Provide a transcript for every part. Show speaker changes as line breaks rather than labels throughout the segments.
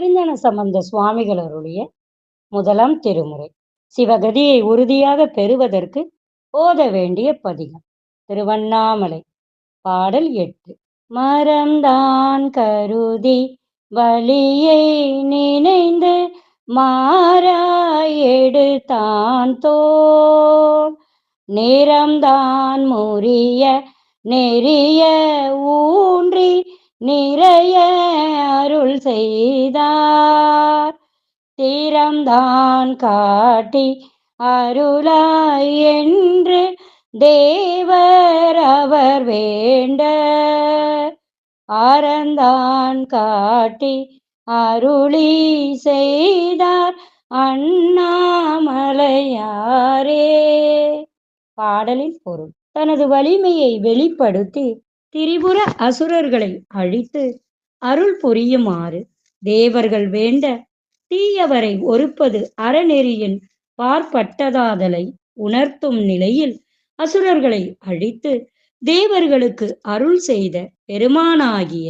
திருஞான சம்பந்த சுவாமிகள் அருளிய முதலாம் திருமுறை. சிவகதியை உறுதியாக பெறுவதற்கு ஓத வேண்டிய பதிகம். திருவண்ணாமலை பாடல் எட்டு. மரம்தான் கருதி வழியை நினைந்து மாறாயெடுத்தான் தோல். நிறம்தான் முறிய நெறிய ஊன்றி நிறைய செய்தார். தீரம்தான் காட்டி அருளாய் என்று தேவர் அவர் வேண்ட அறந்தான் காட்டி அருளி செய்தார் அண்ணாமலையாரே. பாடலின் பொருள். தனது வலிமையை வெளிப்படுத்தி திரிபுர அசுரர்களை அழித்து அருள் புரியுமாறு தேவர்கள் வேண்ட தீயவரை ஒருப்பது அறநெறியின் பார்ப்பட்டதாதலை உணர்த்தும் நிலையில் அசுரர்களை அழித்து தேவர்களுக்கு அருள் செய்த பெருமானாகிய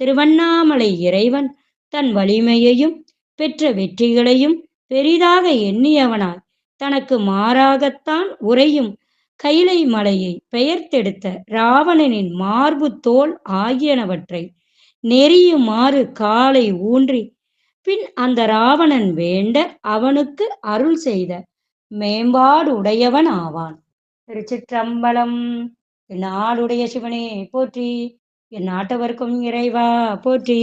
திருவண்ணாமலை இறைவன் தன் வலிமையையும் பெற்ற வெற்றிகளையும் பெரிதாக எண்ணியவனாய் தனக்கு மாறாகத்தான் உறையும் கைலை மலையை பெயர்த்தெடுத்த ராவணனின் மார்பு தோல் ஆகியனவற்றை நெறியுமாறு காலை ஊன்றி பின் அந்த ராவணன் வேண்ட அவனுக்கு அருள் செய்த மேம்பாடு உடையவன் ஆவான். திருச்சிற்றம்பலம் நாடுடைய சிவனே போற்றி. என் நாட்டவர்க்கும் இறைவா போற்றி.